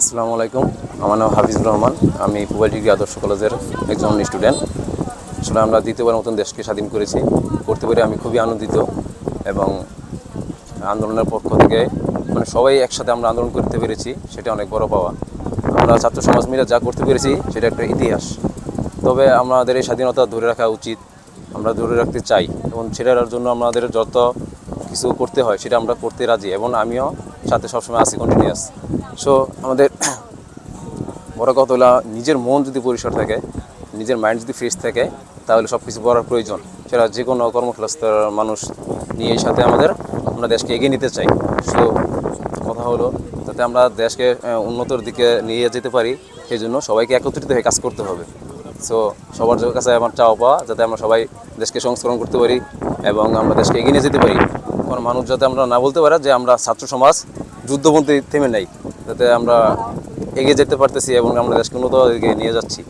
আসসালামু আলাইকুম। আমার নাম হাফিজুর রহমান। আমি পুবাইল ডিগ্রি আদর্শ কলেজের একজন স্টুডেন্ট। আসলে আমরা দ্বিতীয়বার মতন দেশকে স্বাধীন করেছি। করতে পেরে আমি খুবই আনন্দিত এবং আন্দোলনের পক্ষ থেকে মানে সবাই একসাথে আমরা আন্দোলন করতে পেরেছি, সেটা অনেক বড় পাওয়া। আমরা ছাত্র সমাজ মিলে যা করতে পেরেছি, সেটা একটা ইতিহাস। তবে আমাদের এই স্বাধীনতা ধরে রাখা উচিত, আমরা ধরে রাখতে চাই এবং সেটার জন্য আমাদের যত কিছু করতে হয়, সেটা আমরা করতে রাজি এবং আমিও সাথে সবসময় আছি কন্টিনিউয়াস সো আমাদের বড় কথা হলো, নিজের মন যদি পরিষ্কার থাকে, নিজের মাইন্ড যদি ফ্রেশ থাকে, তাহলে সব কিছু করার প্রয়োজন। সেটা যে কোনো কর্মক্লাস্তার মানুষ নিয়ে সাথে আমাদের, আমরা দেশকে এগিয়ে নিতে চাই। সো কথা হলো, যাতে আমরা দেশকে উন্নতর দিকে নিয়ে যেতে পারি, সেই জন্য সবাইকে একত্রিত হয়ে কাজ করতে হবে। সো সবার কাছে আমার চাওয়া পাওয়া, যাতে আমরা সবাই দেশকে সংস্করণ করতে পারি এবং আমরা দেশকে এগিয়ে নিয়ে যেতে পারি। কোনো মানুষ যাতে আমরা না বলতে পারে যে আমরা ছাত্র সমাজ, যুদ্ধবন্দী থেমে নেই, যাতে আমরা এগিয়ে যেতে পারতেছি এবং আমরা দেশকে উন্নত দিকে নিয়ে যাচ্ছি।